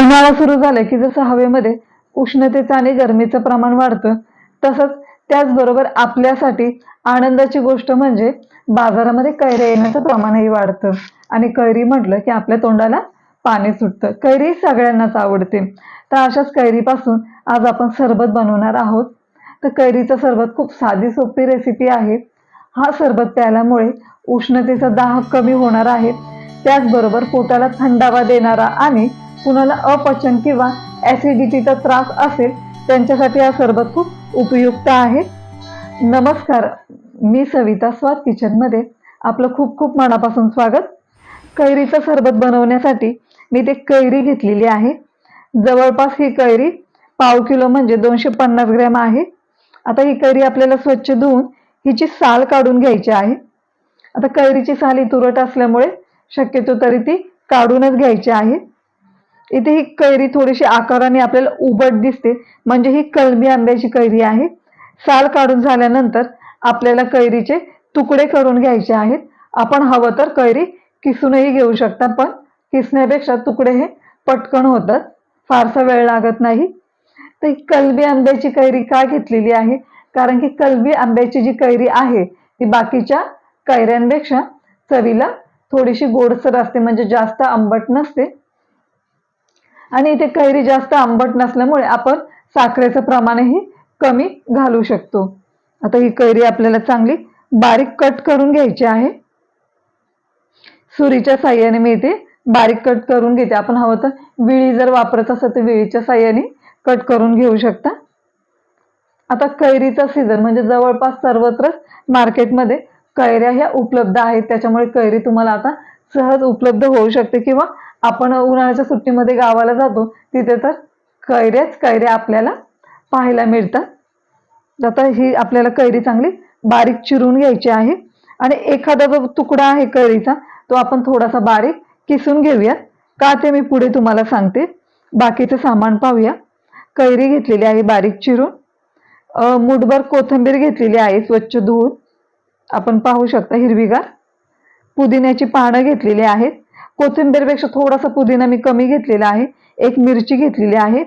उन्हाळा सुरू झाला की जसं हवेमध्ये उष्णतेचं आणि गरमीचं प्रमाण वाढतं तसंच त्याचबरोबर आपल्यासाठी आनंदाची गोष्ट म्हणजे बाजारामध्ये कैऱ्या येण्याचं प्रमाणही वाढतं. आणि कैरी म्हटलं की आपल्या तोंडाला पाणी सुटतं. कैरी सगळ्यांनाच आवडते. तर अशाच कैरीपासून आज आपण सरबत बनवणार आहोत. तर कैरीचं सरबत खूप साधी सोपी रेसिपी आहे. हा सरबत प्यायल्यामुळे उष्णतेचा दाह कमी होणार आहे. त्याचबरोबर पोटाला थंडावा देणारा आणि कुणाला अपचन किंवा ॲसिडिटीचा त्रास असेल त्यांच्यासाठी हा सरबत खूप उपयुक्त आहे. नमस्कार मी सविता स्वाद किचनमध्ये आपलं खूप खूप मनापासून स्वागत. कैरीचं सरबत बनवण्यासाठी मी ते कैरी घेतलेली आहे. जवळपास ही कैरी पाव किलो म्हणजे दोनशे पन्नास ग्रॅम आहे. आता ही कैरी आपल्याला स्वच्छ धुवून हिची साल काढून घ्यायची आहे. आता कैरीची साल ही तुरट असल्यामुळे शक्यतो तरी ती काढूनच घ्यायची आहे. इथे ही कैरी थोडीशी आकाराने आपल्याला उबट दिसते. म्हणजे ही कलमी आंब्याची कैरी आहे. साल काढून झाल्यानंतर आपल्याला कैरीचे तुकडे करून घ्यायचे आहेत. आपण हवं तर कैरी किसूनही घेऊ शकता पण किसण्यापेक्षा तुकडे हे पटकन होतात. फारसा वेळ लागत नाही. तर ही कलबी आंब्याची कैरी का घेतलेली आहे? कारण की कलबी आंब्याची जी कैरी आहे ती बाकीच्या कैऱ्यांपेक्षा चवीला थोडीशी गोडसर असते म्हणजे जास्त आंबट नसते. आणि इथे कैरी जास्त आंबट नसल्यामुळे आपण साखरेचं प्रमाणही कमी घालू शकतो. आता ही कैरी आपल्याला चांगली बारीक कट करून घ्यायची आहे. सुरीच्या साह्याने मी इथे बारीक कट करून घेते. आपण हवं तर विळी जर वापरत असेल तर विळीच्या साह्याने कट करून घेऊ शकता. आता कैरीचा सीझन म्हणजे जवळपास सर्वत्रच मार्केटमध्ये कैऱ्या ह्या उपलब्ध आहेत. त्याच्यामुळे कैरी तुम्हाला आता सहज उपलब्ध होऊ शकते किंवा आपण उन्हाळ्याच्या सुट्टीमध्ये गावाला जातो तिथे तर कैऱ्याच कैऱ्या आपल्याला पाहायला मिळतात. आता ही आपल्याला कैरी चांगली बारीक चिरून घ्यायची आहे. आणि एखादा जो तुकडा आहे कैरीचा तो आपण थोडासा बारीक किसून घेऊयात. का ते मी पुढे तुम्हाला सांगते. बाकीचं सामान पाहूया. कैरी घेतलेली आहे बारीक चिरून. मुठभर कोथिंबीर घेतलेली आहे स्वच्छ धुवून. आपण पाहू शकता हिरवीगार. पुदिन्याची पानं घेतलेली आहेत. कोथिंबीरपेक्षा थोडासा पुदिना मी कमी घेतलेला आहे. एक मिरची घेतलेली आहे.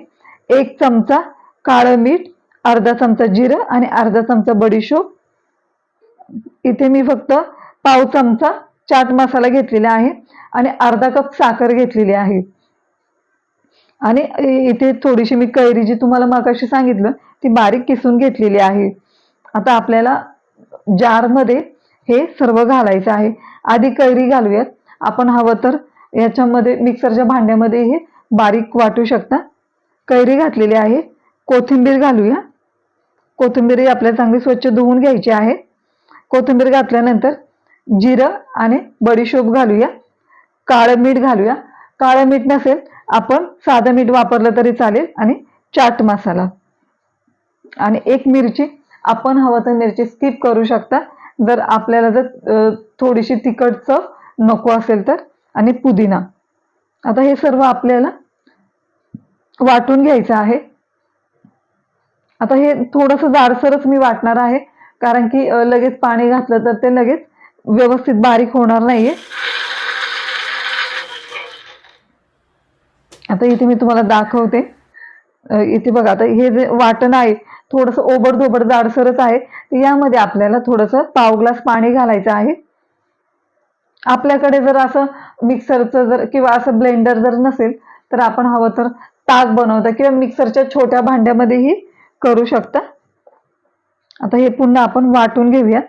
एक चमचा काळं मीठ अर्धा चमचा जिरं आणि अर्धा चमचा बडीशोप. इथे मी फक्त पाव चमचा चाट मसाला घेतलेला आहे आणि अर्धा कप साखर घेतलेली आहे. आणि इथे थोडीशी मी कैरी जी तुम्हाला मागाशी सांगितलं ती बारीक किसून घेतलेली आहे. आता आपल्याला जारमध्ये हे सर्व घालायचं आहे. आधी कैरी घालूयात. आपण हवं तर याच्यामध्ये मिक्सरच्या भांड्यामध्ये हे बारीक वाटू शकता. कैरी घातलेली आहे. कोथिंबीर घालूया. कोथिंबीर ही आपल्याला चांगली स्वच्छ धुवून घ्यायची आहे. कोथिंबीर घातल्यानंतर जिरं आणि बडीशोप घालूया. काळं मीठ घालूया. काळं मीठ नसेल आपण साधं मीठ वापरलं तरी चालेल आणि चाट मसाला. आणि एक मिरची आपण हवं तर मिरची स्किप करू शकता. जर आपल्याला जर थोडीशी तिखट चव नको असेल तर आणि पुदिना. आता हे सर्व आपल्याला वाटून घ्यायचं आहे. आता हे थोडंसं जाडसरच मी वाटणार आहे कारण की लगेच पाणी घातलं तर ते लगेच व्यवस्थित बारीक होणार नाहीये. आता इथे मी तुम्हाला दाखवते. इथे बघा आता हे जे वाटण आहे थोडंसं ओबड जाडसरच आहे. यामध्ये आपल्याला थोडंसं पाव ग्लास पाणी घालायचं आहे. आपल्याकडे जर असं मिक्सरचं जर किंवा असं ब्लेंडर जर नसेल तर आपण हवं तर ताक बनवता किंवा मिक्सरच्या छोट्या भांड्यामध्येही करू शकता. आता हे पुन्हा आपण वाटून घेऊया.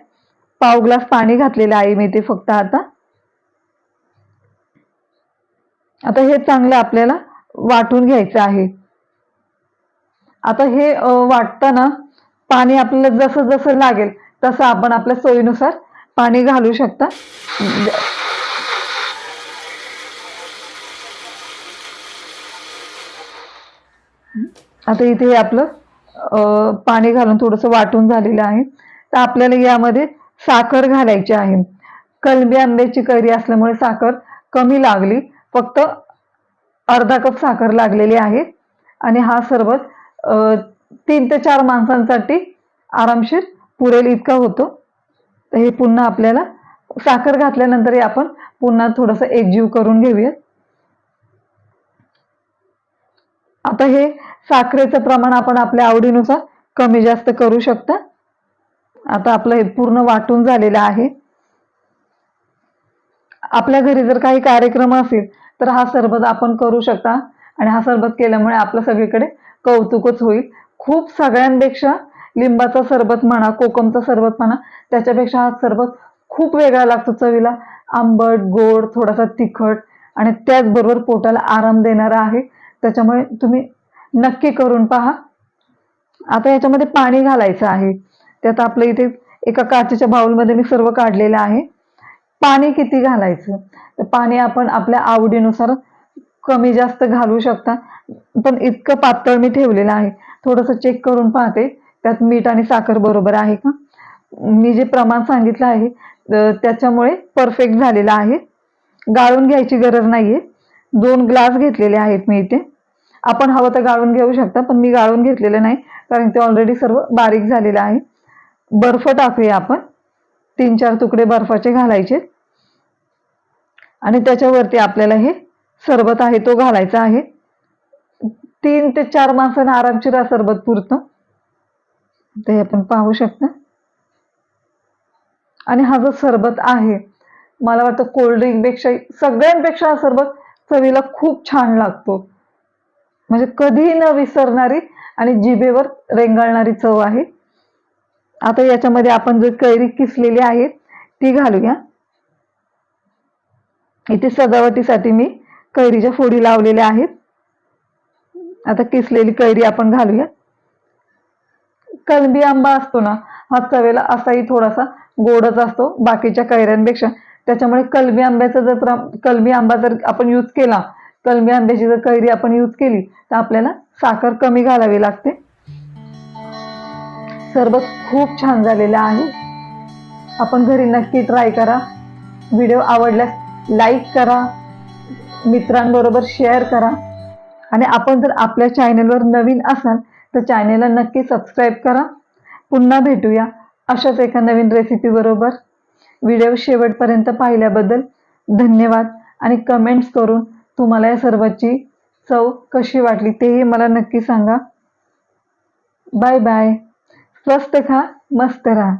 पाव ग्लास पाणी घातलेलं आहे मी ते फक्त आता. आता हे चांगलं आपल्याला वाटून घ्यायचं आहे. आता हे वाटताना पाणी आपल्याला जसं जसं लागेल तसं आपण आपल्या सोयीनुसार पाणी घालू शकता. आता इथे हे आपलं पाणी घालून थोडंसं वाटून झालेलं आहे. तर आपल्याला यामध्ये साखर घालायची आहे. कलमी आंब्याची कैरी असल्यामुळे साखर कमी लागली. फक्त अर्धा कप साखर लागलेली आहे. आणि हा सरबत तीन ते चार माणसांसाठी आरामशीर पुरेल इतका होतो. तर हे पुन्हा आपल्याला साखर घातल्यानंतरही आपण पुन्हा थोडंसं एकजीव करून घेऊयात. आता हे साखरेचं प्रमाण आपण आपल्या आवडीनुसार कमी जास्त करू शकता. आता आपलं हे पूर्ण वाटून झालेलं आहे. आपल्या घरी जर काही कार्यक्रम असेल तर हा सरबत आपण करू शकता. आणि हा सरबत केल्यामुळे आपलं सगळीकडे कौतुकच होईल. खूप सगळ्यांपेक्षा लिंबाचा सरबत म्हणा कोकमचा सरबत म्हणा त्याच्यापेक्षा हा सरबत खूप वेगळा लागतो चवीला. आंबट गोड थोडासा तिखट आणि त्याचबरोबर पोटाला आराम देणारा आहे. त्याच्यामुळे तुम्ही नक्की करून पहा. आता याच्यामध्ये पाणी घालायचं आहे. त्यात आपलं इथे एका काचेच्या बाउलमध्ये मी सर्व काढलेलं आहे. पाणी किती घालायचं? तर पाणी आपण आपल्या आवडीनुसार कमी जास्त घालू शकता. पण इतकं पातळ मी ठेवलेलं आहे. थोडंसं चेक करून पाहते. त्यात मीठ आणि साखर बरोबर आहे का? मी जे प्रमाण सांगितलं आहे त्याच्यामुळे परफेक्ट झालेलं आहे. गाळून घ्यायची गरज नाहीये. दोन ग्लास घेतलेले आहेत मी इथे. आपण हवं तर गाळून घेऊ शकता पण मी गाळून घेतलेलं नाही कारण ते ऑलरेडी सर्व बारीक झालेलं आहे. बर्फ टाकूया आपण. तीन चार तुकडे बर्फाचे घालायचे. आणि त्याच्यावरती आपल्याला हे सरबत आहे तो घालायचा आहे. तीन ते चार माणसांना आरामशीर सरबत पुरतं. ते आपण पाहू शकता. आणि हा जो सरबत आहे मला वाटतं कोल्ड्रिंकपेक्षा सगळ्यांपेक्षा हा सरबत चवीला खूप छान लागतो. म्हणजे कधीही न विसरणारी आणि जिभेवर रेंगाळणारी चव आहे. आता याच्यामध्ये आपण जे कैरी किसलेली आहे ती घालूया. इथे सजावटीसाठी मी कैरीच्या फोडी लावलेल्या आहेत. आता किसलेली कैरी आपण घालूया. कलबी आंबा असतो ना हा चवेला असाही थोडासा गोडच असतो बाकीच्या कैऱ्यांपेक्षा. त्याच्यामुळे कलबी आंब्याचा जर प्र- आंबा जर आपण यूज केला कलमी आंब्याची जर कैरी आपण यूज केली तर आपल्याला साखर कमी घालावी लागते. सरबत खूप छान झालेलं आहे. आपण घरी नक्की ट्राय करा. व्हिडिओ आवडल्यास लाईक करा. मित्रांबरोबर शेअर करा. आणि आपण जर आपल्या चॅनलवर नवीन असाल तर चॅनलला नक्की सबस्क्राईब करा. पुन्हा भेटूया अशाच एका नवीन रेसिपीबरोबर व्हिडिओ शेवटपर्यंत पाहिल्याबद्दल धन्यवाद. आणि कमेंट्स करून तुम्हाला या सर्वाची चव कशी वाटली तेही मला नक्की सांगा. बाय बाय स्वस्त खा मस्त राहा.